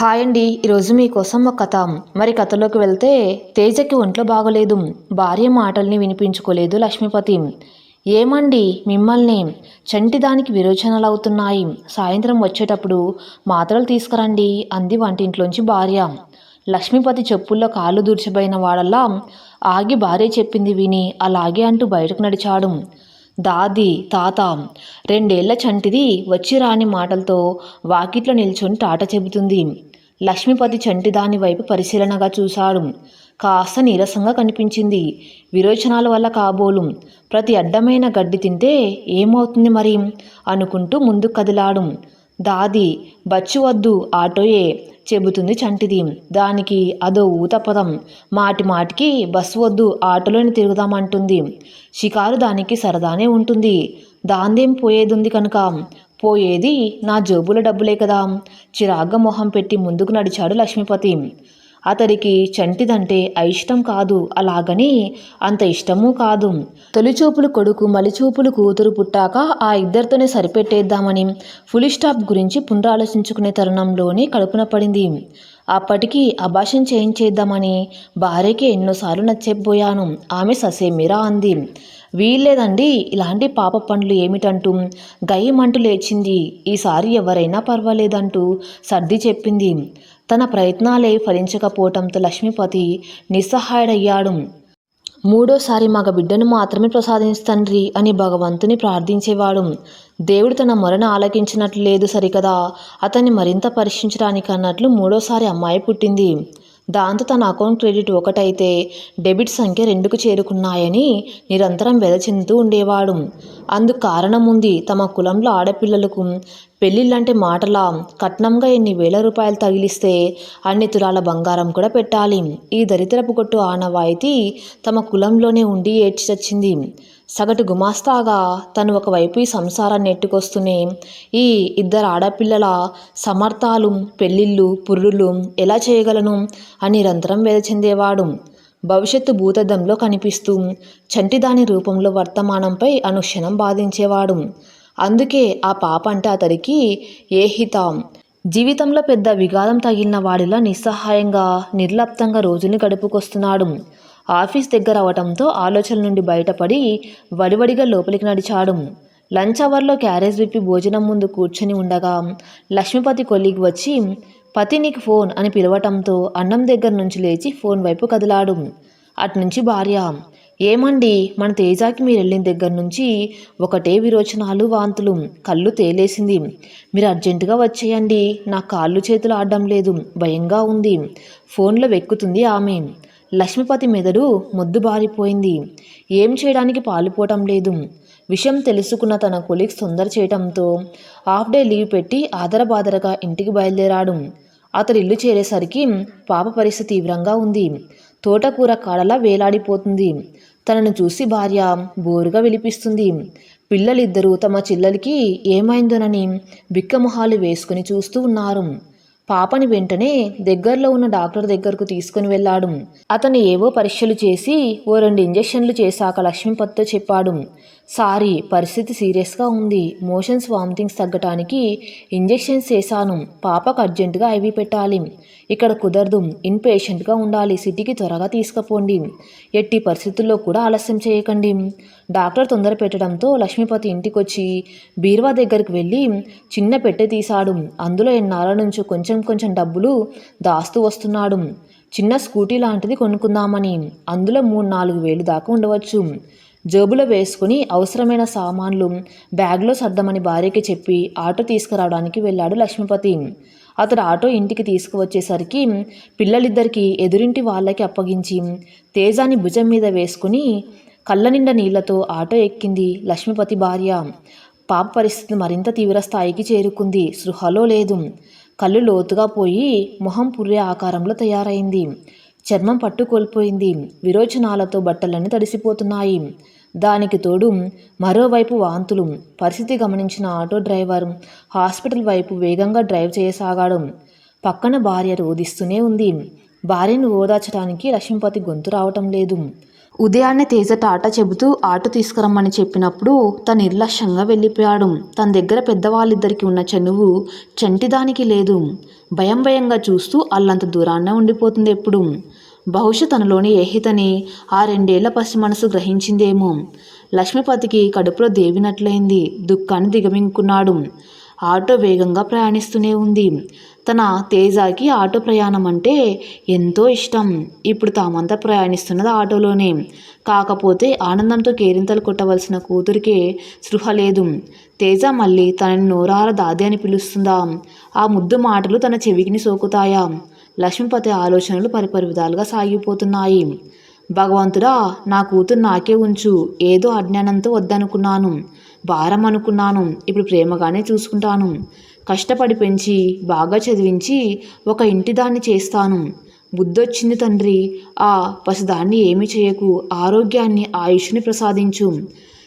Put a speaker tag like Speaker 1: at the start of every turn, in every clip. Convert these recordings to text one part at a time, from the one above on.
Speaker 1: Hi అండి. ఈరోజు మీకోసం ఒక కథ. మరి కథలోకి వెళ్తే తేజకి ఒంట్లో బాగోలేదు. భార్య మాటల్ని వినిపించుకోలేదు లక్ష్మీపతి. ఏమండి? మిమ్మల్ని. చంటిదానికి విరోచనాలు అవుతున్నాయి సాయంత్రం వచ్చేటప్పుడు మాత్రలు తీసుకురండి అంది వంటింట్లోంచి భార్య. లక్ష్మీపతి చెప్పుల్లో కాళ్ళు దూర్చిపోయిన వాడల్లా ఆగి భార్య చెప్పింది విని అలాగే అంటూ బయటకు నడిచాడు. దాది తాత రెండేళ్ళ చంటిది వచ్చి రాని మాటలతో వాకిట్లో నిల్చొని టాట చెబుతుంది. లక్ష్మీపతి చంటి దాని వైపు పరిశీలనగా చూశాడు. కాస్త నీరసంగా కనిపించింది. విరోచనాల వల్ల కాబోలు. ప్రతి అడ్డమైన గడ్డి తింటే ఏమవుతుంది మరి? అనుకుంటూ ముందుకు కదిలాడు. దాది బచ్చు వద్దు ఆటోయే చెబుతుంది చంటిది. దానికి అదో ఊతపదం. మాటి మాటికి బస్సు వద్దు ఆటోలోని తిరుగుదామంటుంది. షికారు దానికి సరదానే ఉంటుంది. దాందేం పోయేదుంది కనుక? పోయేది నా జోబుల డబ్బులే కదా. చిరాగ్గా మొహం పెట్టి ముందుకు నడిచాడు లక్ష్మీపతి. అతడికి చంటిదంటే అయిష్టం కాదు అలాగని అంత ఇష్టమూ కాదు. తొలిచూపులు కొడుకు మలిచూపులు కూతురు పుట్టాక ఆ ఇద్దరితోనే సరిపెట్టేద్దామని ఫుల్ స్టాప్ గురించి పునరాలోచించుకునే తరుణంలోనే కడుపున పడింది. అప్పటికి అభాషం చేయించేద్దామని భార్యకి ఎన్నోసార్లు నచ్చేపోయాను. ఆమె ససేమిరా అంది. వీల్లేదండి. ఇలాంటి పాప పనులు ఏమిటంటూ? గయ్యమంటూ లేచింది. ఈసారి ఎవరైనా పర్వాలేదంటూ సర్ది చెప్పింది. తన ప్రయత్నాలే ఫలించకపోవటంతో లక్ష్మీపతి నిస్సహాయుడయ్యాడు. మూడోసారి మగ బిడ్డను మాత్రమే ప్రసాదించండ్రి అని భగవంతుని ప్రార్థించేవాడు. దేవుడు తన మొరను ఆలకించినట్లు లేదు సరికదా? అతన్ని మరింత పరీక్షించడానికి అన్నట్లు మూడోసారి అమ్మాయి పుట్టింది. దాంతో తన అకౌంట్ క్రెడిట్ ఒకటైతే డెబిట్ సంఖ్య రెండుకు చేరుకున్నాయని నిరంతరం వెదచెందుతూ ఉండేవాడు. అందుకు కారణం ఉంది తమ కులంలో ఆడపిల్లలకు పెళ్ళిళ్ళంటే మాటలా కట్నంగా ఎన్ని వేల రూపాయలు తగిలిస్తే అన్ని తులాల బంగారం కూడా పెట్టాలి. ఈ దరిద్రపు కొట్టు ఆనవాయితీ తమ కులంలోనే ఉండి ఏడ్చి చచ్చింది. సగటు గుమాస్తాగా తను ఒకవైపు ఈ సంసారాన్ని నెట్టుకొస్తూనే ఈ ఇద్దరు ఆడపిల్లల సమర్థాలు పెళ్ళిళ్ళు పుర్రులు ఎలా చేయగలను అని నిరంతరం వేద చెందేవాడు. భవిష్యత్తు భూతద్దంలో కనిపిస్తూ చంటిదాని రూపంలో వర్తమానంపై అనుక్షణం బాధించేవాడు. అందుకే ఆ పాప అంటే అతడికి ఏహితం జీవితంలో పెద్ద విఘాతం తగిలిన వాడిలా నిస్సహాయంగా నిర్లప్తంగా రోజుని గడుపుకొస్తున్నాడు. ఆఫీస్ దగ్గర అవటంతో ఆలోచన నుండి బయటపడి వడివడిగా లోపలికి నడిచాడు లంచ్ అవర్లో క్యారేజ్ విప్పి భోజనం ముందు కూర్చొని ఉండగా లక్ష్మీపతి కొలిగి వచ్చి పతి నీకు ఫోన్ అని పిలవటంతో అన్నం దగ్గర నుంచి లేచి ఫోన్ వైపు కదిలాడు అటునుంచి భార్య ఏమండి మన తేజాకి మీరు వెళ్ళిన దగ్గర నుంచి ఒకటే విరోచనాలు వాంతులు కళ్ళు తేలేసింది. మీరు అర్జెంటుగా వచ్చేయండి. నా కాళ్ళు చేతులు ఆడడం లేదు. భయంగా ఉంది. ఫోన్లో వెక్కుతుంది ఆమె. లక్ష్మీపతి మెదడు మొద్దుబారిపోయింది. ఏం చేయడానికి పాలుపోవటం లేదు. విషయం తెలుసుకున్న తన కొలీగ్స్ తొందర చేయటంతో హాఫ్ డే లీవ్ పెట్టి ఆదరబాదరగా ఇంటికి బయలుదేరాడు. అతడు ఇల్లు చేరేసరికి పాప పరిస్థితి తీవ్రంగా ఉంది. తోటకూర కాడలా వేలాడిపోతుంది. తనను చూసి భార్య బోరుగా విలిపిస్తుంది. పిల్లలిద్దరూ తమ చిల్లలకి ఏమైందోనని బిక్కమొహాలు వేసుకుని చూస్తూ ఉన్నారు. పాపని వెంటనే దగ్గరలో ఉన్న డాక్టర్ దగ్గరకు తీసుకుని వెళ్ళాడు. అతను ఏవో పరీక్షలు చేసి ఓ రెండు ఇంజెక్షన్లు చేశాక లక్ష్మీపతితో చెప్పాడు. సారీ పరిస్థితి సీరియస్గా ఉంది. మోషన్స్ వామిటింగ్స్ తగ్గటానికి ఇంజెక్షన్స్ చేశాను. పాపకు అర్జెంటుగా ఐవి పెట్టాలి. ఇక్కడ కుదరదు. ఇన్ పేషెంట్గా ఉండాలి. సిటీకి త్వరగా తీసుకుపోండి. ఎట్టి పరిస్థితుల్లో కూడా ఆలస్యం చేయకండి. డాక్టర్ తొందర పెట్టడంతో లక్ష్మీపతి ఇంటికొచ్చి బీరువా దగ్గరికి వెళ్ళి చిన్న పెట్టె తీశాడు. అందులో ఎన్నాళ్ళ నుంచి కొంచెం కొంచెం డబ్బులు దాస్తూ వస్తున్నాడు. చిన్న స్కూటీ లాంటిది కొనుక్కుందామని. అందులో మూడు నాలుగు వేలు దాకా ఉండవచ్చు. జేబులో వేసుకుని అవసరమైన సామాన్లు బ్యాగ్లో సర్దమని భార్యకి చెప్పి ఆటో తీసుకురావడానికి వెళ్ళాడు లక్ష్మీపతి. అతడు ఆటో ఇంటికి తీసుకువచ్చేసరికి పిల్లలిద్దరికీ ఎదురింటి వాళ్ళకి అప్పగించి తేజాని భుజం మీద వేసుకుని కళ్ళ నిండా నీళ్ళతో ఆటో ఎక్కింది లక్ష్మీపతి భార్య. పాప పరిస్థితి మరింత తీవ్ర స్థాయికి చేరుకుంది. సృహలో లేదు. కళ్ళు లోతుగా పోయి మొహం పుర్రె ఆకారంలో తయారైంది. చర్మం పట్టు కోల్పోయింది విరోచనాలతో బట్టలన్నీ తడిసిపోతున్నాయి. దానికి తోడు మరోవైపు వాంతులు. పరిస్థితి గమనించిన ఆటో డ్రైవర్ హాస్పిటల్ వైపు వేగంగా డ్రైవ్ చేయసాగాడు. పక్కన భార్య రోధిస్తూనే ఉంది. భార్యను ఓదార్చడానికి లక్ష్మీపతి గొంతు రావటం లేదు. ఉదయాన్నే తేజ టాటా చెబుతూ ఆటో తీసుకురమ్మని చెప్పినప్పుడు తను నిర్లక్ష్యంగా వెళ్ళిపోయాడు. తన దగ్గర పెద్దవాళ్ళిద్దరికి ఉన్న చనువు చంటిదానికి లేదు. భయం భయంగా చూస్తూ అల్లంత దూరాన్నే ఉండిపోతుంది ఎప్పుడు. బహుశా తనలోని ఏహితని ఆ రెండేళ్ళ పసి మనసు గ్రహించిందేమో. లక్ష్మీపతికి కడుపులో దేవినట్లయింది. దుఃఖాన్ని దిగమింగుకున్నాడు. ఆటో వేగంగా ప్రయాణిస్తూనే ఉంది. తన తేజాకి ఆటో ప్రయాణం అంటే ఎంతో ఇష్టం. ఇప్పుడు తామంతా ప్రయాణిస్తున్నది ఆటోలోనే. కాకపోతే ఆనందంతో కేరింతలు కొట్టవలసిన కూతురికే స్పృహ లేదు. తేజ మళ్ళీ తనని నోరార దాది అని పిలుస్తుందా? ఆ ముద్దు మాటలు తన చెవికిని సోకుతాయా? లక్ష్మీపతి ఆలోచనలు పరిపరి విధాలుగా సాగిపోతున్నాయి. భగవంతుడా నా కూతురు నాకే ఉంచు. ఏదో అజ్ఞానంతో వద్దనుకున్నాను. భారం అనుకున్నాను. ఇప్పుడు ప్రేమగానే చూసుకుంటాను. కష్టపడి పెంచి బాగా చదివించి ఒక ఇంటి దాన్ని చేస్తాను. బుద్ధొచ్చింది తండ్రి. ఆ పసిదాన్ని ఏమి చేయకు. ఆరోగ్యాన్ని ఆయుష్ని ప్రసాదించు.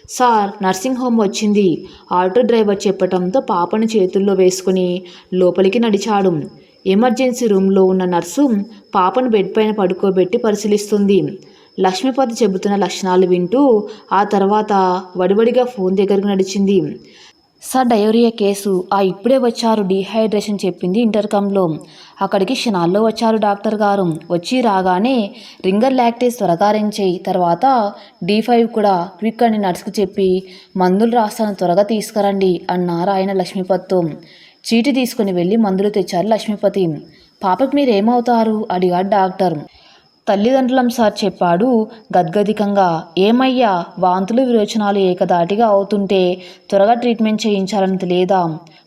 Speaker 1: సార్ నర్సింగ్ హోమ్ వచ్చింది. ఆటో డ్రైవర్ చెప్పటంతో పాపను చేతుల్లో వేసుకుని లోపలికి నడిచాడు. ఎమర్జెన్సీ రూమ్లో ఉన్న నర్సు పాపను బెడ్ పైన పడుకోబెట్టి పరిశీలిస్తుంది. లక్ష్మీపతి చెబుతున్న లక్షణాలు వింటూ ఆ తర్వాత వడివడిగా ఫోన్ దగ్గరకు నడిచింది. Sir diarrhoea case. ఆ ఇప్పుడే వచ్చారు. డీహైడ్రేషన్ చెప్పింది ఇంటర్కమ్లో. అక్కడికి క్షణాల్లో వచ్చారు డాక్టర్ గారు. వచ్చి రాగానే రింగర్ లాక్టేజ్ త్వరగా అరేంజ్ తర్వాత డి ఫైవ్ కూడా క్విక్ అని నర్స్కి చెప్పి మందులు రాస్తాను. త్వరగా తీసుకురండి అన్నారు ఆయన లక్ష్మీపతితో. చీటి తీసుకుని వెళ్ళి మందులు తెచ్చారు లక్ష్మీపతి. పాపకి మీరేమవుతారు? అడిగాడు డాక్టర్. తల్లిదండ్రులం సార్ చెప్పాడు గద్గదికంగా ఏమయ్యా వాంతులు విరోచనాలు ఏకదాటిగా అవుతుంటే త్వరగా ట్రీట్మెంట్ చేయించాలని లేదా?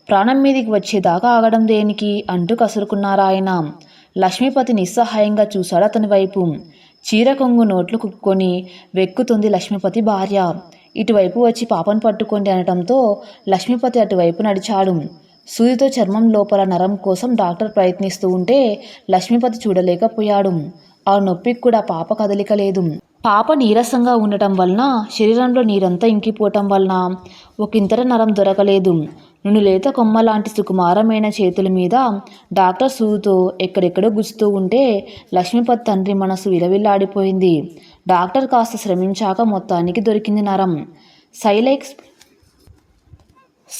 Speaker 1: ప్రాణం మీదికి వచ్చేదాకా ఆగడం దేనికి? అంటూ కసురుకున్నారాయన లక్ష్మీపతి నిస్సహాయంగా చూశాడు అతని వైపు. చీర కొంగు నోట్లు కుక్కొని వెక్కుతుంది లక్ష్మీపతి భార్య. ఇటువైపు వచ్చి పాపను పట్టుకోండి అనటంతో లక్ష్మీపతి అటువైపు నడిచాడు. సూదితో చర్మం లోపల నరం కోసం డాక్టర్ ప్రయత్నిస్తూ ఉంటే లక్ష్మీపతి చూడలేకపోయాడు. ఆ నొప్పికి కూడా పాప కదలిక లేదు. పాప నీరసంగా ఉండటం వలన శరీరంలో నీరంతా ఇంకిపోవటం వలన ఒకంతర నరం దొరకలేదు. నువ్వు లేత కొమ్మ లాంటి సుకుమారమైన చేతుల మీద డాక్టర్ సూదుతో ఎక్కడెక్కడో గుచ్చుతూ ఉంటే లక్ష్మీపతి తండ్రి మనసు విలవిల్లాడిపోయింది. డాక్టర్ కాస్త శ్రమించాక మొత్తానికి దొరికింది నరం. సైలెక్స్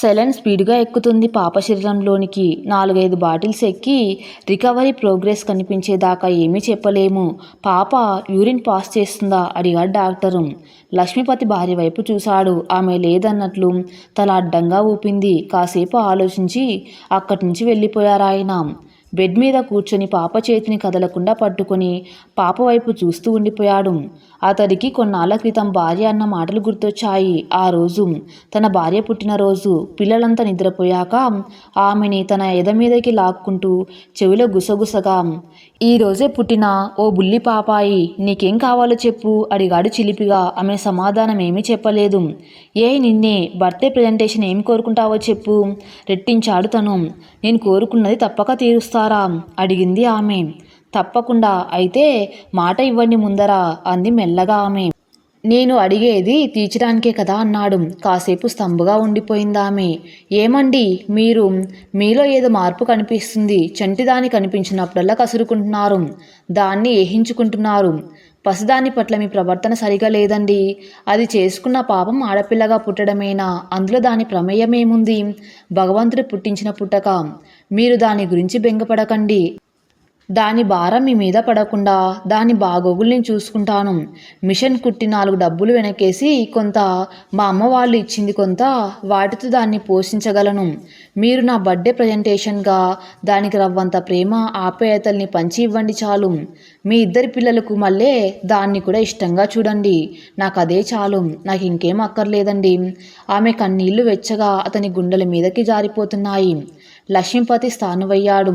Speaker 1: సెలెన్ స్పీడ్గా ఎక్కుతుంది పాప శరీరంలోనికి. నాలుగైదు బాటిల్స్ ఎక్కి రికవరీ ప్రోగ్రెస్ కనిపించేదాకా ఏమీ చెప్పలేము. పాప యూరిన్ పాస్ చేస్తుందా? అడిగాడు డాక్టరు. లక్ష్మీపతి భార్య వైపు చూశాడు. ఆమె లేదన్నట్లు తల అడ్డంగా ఊపింది. కాసేపు ఆలోచించి అక్కడి నుంచి వెళ్ళిపోయారు ఆయన బెడ్ మీద కూర్చొని పాప చేతిని కదలకుండా పట్టుకొని పాప వైపు చూస్తూ ఉండిపోయాడు. అతడికి కొన్నాళ్ళ క్రితం భార్య అన్న మాటలు గుర్తొచ్చాయి. ఆ రోజు తన భార్య పుట్టినరోజు పిల్లలంతా నిద్రపోయాక ఆమెని తన ఎద మీదకి లాక్కుంటూ చెవిలో గుసగుసగా ఈ రోజే పుట్టిన ఓ బుల్లి పాపాయి నీకేం కావాలో చెప్పు అడిగాడు చిలిపిగా. ఆమె సమాధానం ఏమీ చెప్పలేదు. ఏ నిన్నే బర్త్డే ప్రజెంటేషన్ ఏమి కోరుకుంటావో చెప్పు రెట్టించాడు తను. నేను కోరుకున్నది తప్పక తీరుస్తారా అడిగింది ఆమె. తప్పకుండా అయితే మాట ఇవ్వండి ముందర అంది మెల్లగా ఆమె. నేను అడిగేది తీర్చడానికే కదా అన్నాడు. కాసేపు స్తంభగా ఉండిపోయింది ఆమె. ఏమండి? మీరు మీలో ఏదో మార్పు కనిపిస్తుంది. చంటిదాని కనిపించినప్పుడల్లా కసురుకుంటున్నారు. దాన్ని ఏహించుకుంటున్నారు. పసిదాని పట్ల మీ ప్రవర్తన సరిగా లేదండి. అది చేసుకున్న పాపం ఆడపిల్లగా పుట్టడమేనా? అందులో దాని ప్రమేయమేముంది? భగవంతుడు పుట్టించిన పుట్టక మీరు దాని గురించి బెంగపడకండి. దాని భారం మీ మీద పడకుండా దాని బాగోగుల్ని చూసుకుంటాను. మిషన్ కుట్టి నాలుగు డబ్బులు వెనకేసి కొంత మా అమ్మ వాళ్ళు ఇచ్చింది కొంత వాటితో దాన్ని పోషించగలను. మీరు నా బర్త్డే ప్రజెంటేషన్గా దానికి రవ్వంత ప్రేమ ఆప్యాయతల్ని పంచి ఇవ్వండి చాలు. మీ ఇద్దరి పిల్లలకు మళ్ళీ దాన్ని కూడా ఇష్టంగా చూడండి. నాకు అదే చాలు. నాకు ఇంకేం అక్కర్లేదండి. ఆమె కన్నీళ్ళు వెచ్చగా అతని గుండెల మీదకి జారిపోతున్నాయి. లక్ష్మీపతి స్థానువయ్యాడు.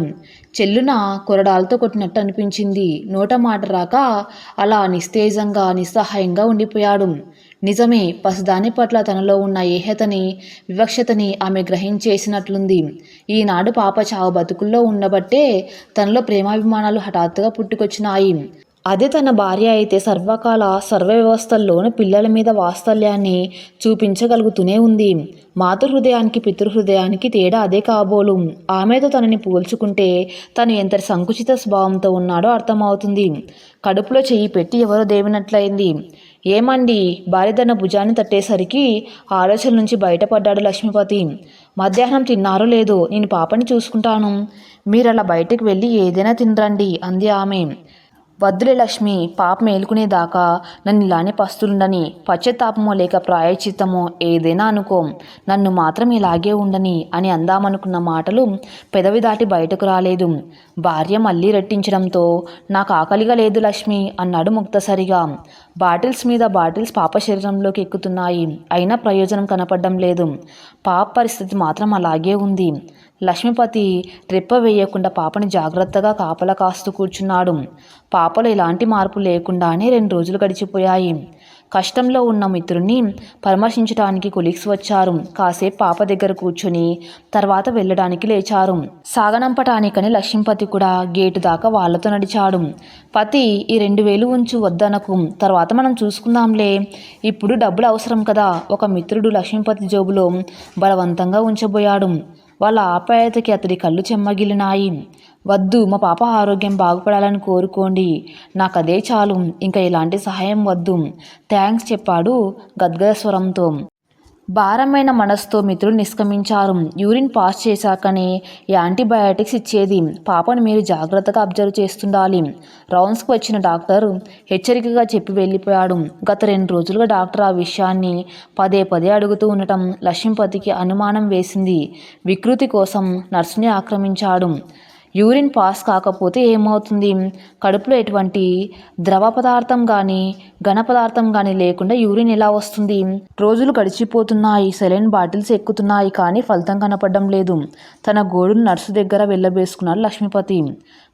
Speaker 1: చెల్లున కొరడాలతో కొట్టినట్టు అనిపించింది. నోట మాట రాక అలా నిస్తేజంగా నిస్సహాయంగా ఉండిపోయాడు. నిజమే పసిదాని పట్ల తనలో ఉన్న ఏహతని వివక్షతని ఆమె గ్రహించేసినట్లుంది. ఈనాడు పాప చావు బతుకుల్లో ఉండబట్టే తనలో ప్రేమాభిమానాలు హఠాత్తుగా పుట్టుకొచ్చినాయి. అదే తన భార్య అయితే సర్వకాల సర్వ వ్యవస్థల్లోనూ పిల్లల మీద వాత్సల్యాన్ని చూపించగలుగుతూనే ఉంది. మాతృహృదయానికి పితృహృదయానికి తేడా అదే కాబోలు. ఆమెతో తనని పోల్చుకుంటే తను ఎంత సంకుచిత స్వభావంతో ఉన్నాడో అర్థమవుతుంది. కడుపులో చెయ్యి పెట్టి ఎవరో దేవినట్లయింది. ఏమండి? భార్య తన భుజాన్ని తట్టేసరికి ఆలోచన నుంచి బయటపడ్డాడు లక్ష్మీపతి. మధ్యాహ్నం తిన్నారో లేదో నేను పాపని చూసుకుంటాను. మీరు అలా బయటకు వెళ్ళి ఏదైనా తినరండి అంది ఆమె. వద్దులే లక్ష్మి పాప మేలుకునేదాకా నన్ను ఇలానే పస్తులుండని పశ్చాత్తాపమో లేక ప్రాయచిత్తమో ఏదైనా అనుకో నన్ను మాత్రం ఇలాగే ఉండని అని అందామనుకున్న మాటలు పెదవి దాటి బయటకు రాలేదు. భార్య మళ్ళీ రెట్టించడంతో నాకు ఆకలిగా లేదు లక్ష్మి అన్నాడు ముక్తసరిగా. బాటిల్స్ మీద బాటిల్స్ పాప శరీరంలోకి ఎక్కుతున్నాయి. అయినా ప్రయోజనం కనపడడం లేదు. పాప పరిస్థితి మాత్రం అలాగే ఉంది. లక్ష్మీపతి రెప్ప వేయకుండా పాపని జాగ్రత్తగా కాపలా కాస్తూ కూర్చున్నాడు. పాపలో ఎలాంటి మార్పు లేకుండానే రెండు రోజులు గడిచిపోయాయి. కష్టంలో ఉన్న మిత్రుణ్ణి పరామర్శించడానికి కొలీగ్స్ వచ్చారు. కాసేపు పాప దగ్గర కూర్చొని తర్వాత వెళ్ళడానికి లేచారు. సాగనంపటానికని లక్ష్మీపతి కూడా గేటు దాకా వాళ్ళతో నడిచాడు. పతి ఈ రెండు వేలు ఉంచు వద్దనకు. తర్వాత మనం చూసుకుందాంలే. ఇప్పుడు డబ్బులు అవసరం కదా ఒక మిత్రుడు లక్ష్మీపతి జోబులో బలవంతంగా ఉంచబోయాడు. వాళ్ళ ఆప్యాయతకి అతడి కళ్ళు చెమ్మగిలినాయి. వద్దు మా పాప ఆరోగ్యం బాగుపడాలని కోరుకోండి. నాకు అదే చాలు ఇంకా ఇలాంటి సహాయం వద్దు. థ్యాంక్స్ చెప్పాడు గద్గద స్వరంతో. భారమైన మనస్తో మిత్రులు నిష్క్రమించారు. యూరిన్ పాస్ చేశాకనే యాంటీబయాటిక్స్ ఇచ్చేది. పాపను మీరు జాగ్రత్తగా అబ్జర్వ్ చేస్తుండాలి. రౌండ్స్కి వచ్చిన డాక్టర్ హెచ్చరికగా చెప్పి వెళ్ళిపోయాడు. గత రెండు రోజులుగా డాక్టర్ ఆ విషయాన్ని పదే పదే అడుగుతూ ఉండటం లక్ష్మీపతికి అనుమానం వేసింది. వికృతి కోసం నర్సుని ఆక్రమించాడు. యూరిన్ పాస్ కాకపోతే ఏమవుతుంది? కడుపులో ఎటువంటి ద్రవ పదార్థం కానీ ఘన పదార్థం కానీ లేకుండా యూరిన్ ఎలా వస్తుంది? రోజులు గడిచిపోతున్నాయి సెలైన్ బాటిల్స్ ఎక్కుతున్నాయి కానీ ఫలితం కనపడడం లేదు. తన గోడును నర్సు దగ్గర వెళ్ళబేసుకున్నాడు లక్ష్మీపతి.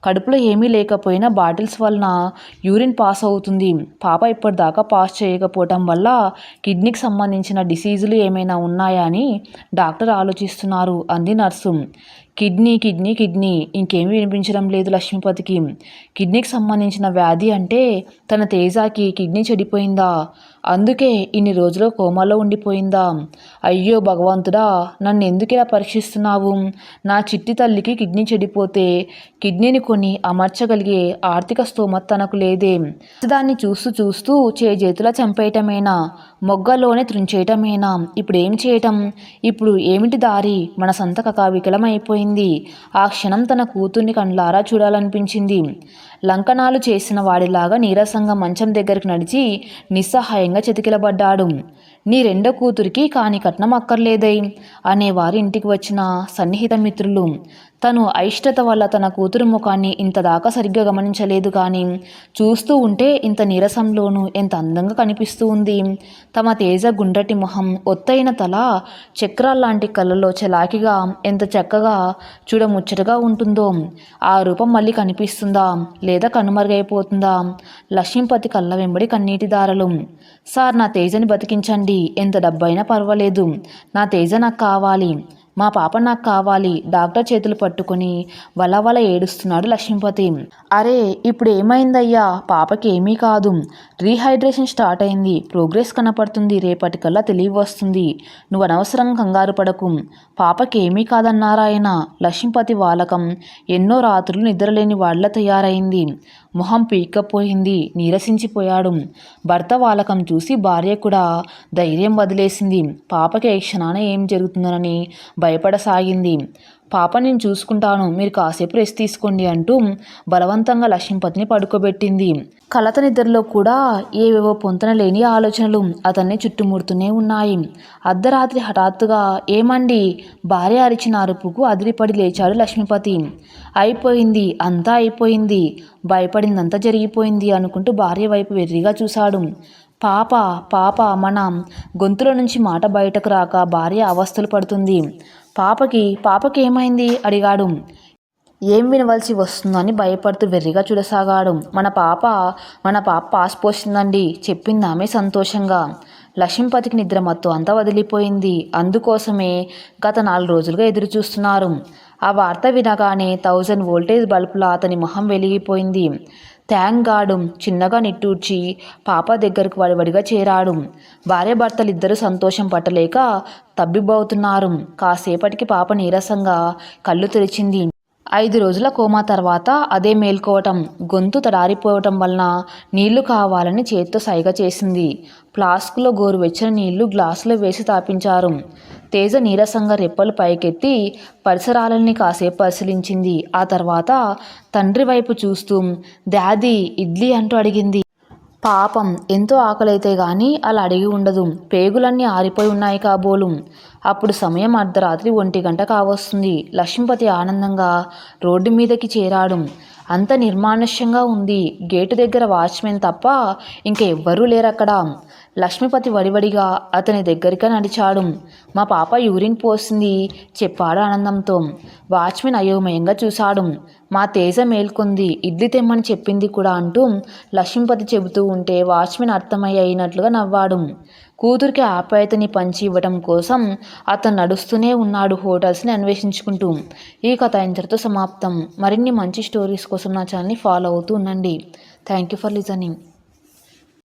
Speaker 1: కడుపులో ఏమీ లేకపోయినా బాటిల్స్ వలన యూరిన్ పాస్ అవుతుంది. పాప ఇప్పటిదాకా పాస్ చేయకపోవటం వల్ల కిడ్నీకి సంబంధించిన డిసీజులు ఏమైనా ఉన్నాయా అని డాక్టర్ ఆలోచిస్తున్నారు అంది నర్సు. కిడ్నీ కిడ్నీ కిడ్నీ ఇంకేమీ వినిపించడం లేదు లక్ష్మీపతికి. కిడ్నీకి సంబంధించిన వ్యాధి అంటే తన తేజాకి కిడ్నీ చెడిపోయిందా? అందుకే ఇన్ని రోజులు కోమాలో ఉండిపోయిందా? అయ్యో భగవంతుడా నన్ను ఎందుకు ఇలా పరీక్షిస్తున్నావు? నా చిట్టి తల్లికి కిడ్నీ చెడిపోతే కిడ్నీని కొని అమర్చగలిగే ఆర్థిక స్తోమత తనకు లేదే. దాన్ని చూస్తూ చూస్తూ చేజేతులా చంపేయటమేనా? మొగ్గలోనే త్రుంచేయటమేనా ఇప్పుడు ఏం చేయటం? ఇప్పుడు ఏమిటి దారి? మన సంత కకావికలమైపోయింది. ఆ క్షణం తన కూతుర్ని కండ్లారా చూడాలనిపించింది. లంకనాలు చేసిన వాడిలాగా నీరసంగా మంచం దగ్గరికి నడిచి నిస్సహాయంగా చతికిలబడ్డాడు. నీ రెండో కూతురికి కాని కట్నం అక్కర్లేదై. అనేవారు ఇంటికి వచ్చిన సన్నిహిత మిత్రులు తను అయిష్టత వల్ల తన కూతురు ముఖాన్ని ఇంత దాకా సరిగ్గా గమనించలేదు కానీ చూస్తూ ఉంటే ఇంత నీరసంలోనూ ఎంత అందంగా కనిపిస్తూ ఉంది. తమ తేజ గుండ్రటి మొహం ఒత్తైన తల చక్రాల్లాంటి కళ్ళలో చలాకిగా ఎంత చక్కగా చూడముచ్చటగా ఉంటుందో. ఆ రూపం మళ్ళీ కనిపిస్తుందా? లేదా కనుమరుగైపోతుందా? లక్ష్మీపతి కళ్ళ వెంబడి కన్నీటి దారలు సార్ నా తేజని బతికించండి. ఎంత డబ్బైనా పర్వాలేదు. నా తేజ నాకు కావాలి. మా పాప నాకు కావాలి. డాక్టర్ చేతులు పట్టుకొని వలవల ఏడుస్తున్నాడు లక్ష్మీపతి. అరే ఇప్పుడు ఏమైందయ్యా? పాపకి ఏమీ కాదు. రీహైడ్రేషన్ స్టార్ట్ అయింది. ప్రోగ్రెస్ కనపడుతుంది. రేపటికల్లా తెలివి వస్తుంది. నువ్వు అనవసరంగా కంగారు పడకు. పాపకి ఏమీ కాదన్నారాయన లక్ష్మీపతి వాలకం ఎన్నో రాత్రులు నిద్రలేని వాళ్ళ తయారైంది. మొహం పీక్కపోయింది నీరసించిపోయాడు. భర్త వాలకం చూసి భార్య కూడా ధైర్యం వదిలేసింది. పాపకి ఏ క్షణాన ఏం జరుగుతుందోనని భయపడసాగింది. పాప నేను చూసుకుంటాను మీరు కాసేపు రెస్ట్ తీసుకోండి అంటూ బలవంతంగా లక్ష్మీపతిని పడుకోబెట్టింది. కలత నిద్రలో కూడా ఏవేవో పొంతన లేని ఆలోచనలు అతన్ని చుట్టుముడుతూనే ఉన్నాయి. అర్ధరాత్రి హఠాత్తుగా ఏమండి? భార్య అరిచిన అరుపుకు అదిరిపడి లేచాడు లక్ష్మీపతి. అయిపోయింది అంతా అయిపోయింది. భయపడిందంతా జరిగిపోయింది అనుకుంటూ భార్య వైపు వెర్రిగా చూశాడు. పాప పాప మన గొంతులో నుంచి మాట బయటకు రాక భార్య అవస్థలు పడుతుంది. పాపకి పాపకి ఏమైంది? అడిగాడు. ఏం వినవలసి వస్తుందని భయపడుతూ వెర్రిగా చూడసాగాడు. మన పాప మన పాప పాస్ పోసిందండి చెప్పింది ఆమె సంతోషంగా. లక్ష్మీపతికి నిద్ర మత్తు అంతా వదిలిపోయింది. అందుకోసమే గత నాలుగు రోజులుగా ఎదురు చూస్తున్నారు ఆ వార్త వినగానే థౌజండ్ వోల్టేజ్ బల్బులా అతని మొహం వెలిగిపోయింది. థ్యాంక్ చిన్నగా నిట్టూర్చి పాప దగ్గరకు వడివడిగా చేరాడు. భార్యాభర్తలిద్దరూ సంతోషం పట్టలేక తబ్బిబ్బవుతున్నారు కాసేపటికి పాప నీరసంగా కళ్ళు తెరిచింది ఐదు రోజుల కోమా తర్వాత అదే మేల్కోవటం గొంతు తడారిపోవటం వలన నీళ్ళు కావాలని చేత్తో సైగ చేసింది. ఫ్లాస్క్లో గోరువెచ్చని నీళ్ళు గ్లాసులో వేసి తాపించారు. తేజ నీరసంగా రెప్పలు పైకెత్తి పరిసరాలని కాసేపు పరిశీలించింది. ఆ తర్వాత తండ్రి వైపు చూస్తూ దాది ఇడ్లీ అంటూ అడిగింది. పాపం ఎంతో ఆకలైతే గాని అలా అడిగి ఉండదు. పేగులన్నీ ఆరిపోయి ఉన్నాయి కాబోలు. అప్పుడు సమయం అర్ధరాత్రి ఒంటి గంట కావస్తుంది. లక్ష్మీపతి ఆనందంగా రోడ్డు మీదకి చేరాడు. అంత నిర్మానుష్యంగా ఉంది. గేటు దగ్గర వాచ్మెన్ తప్ప ఇంకెవ్వరూ లేరక్కడ. లక్ష్మీపతి వడివడిగా అతని దగ్గరికి నడిచాడు. మా పాప యూరిన్ పోసింది చెప్పాడు ఆనందంతో. వాచ్మెన్ అయోమయంగా చూశాడు. మా తేజ మేల్కొంది ఇడ్లీ తెమ్మని చెప్పింది కూడా అంటూ లక్ష్మీపతి చెబుతూ ఉంటే వాచ్మెన్ అర్థమయ్యి అయినట్లుగా నవ్వాడు. కూతురికి ఆప్యాయతని పంచి ఇవ్వడం కోసం అతను నడుస్తూనే ఉన్నాడు హోటల్స్ని అన్వేషించుకుంటూ. ఈ కథ ఇంతటితో సమాప్తం. మరిన్ని మంచి స్టోరీస్ కోసం నా ఛానల్ని ఫాలో అవుతూ ఉండండి. Thank you for listening.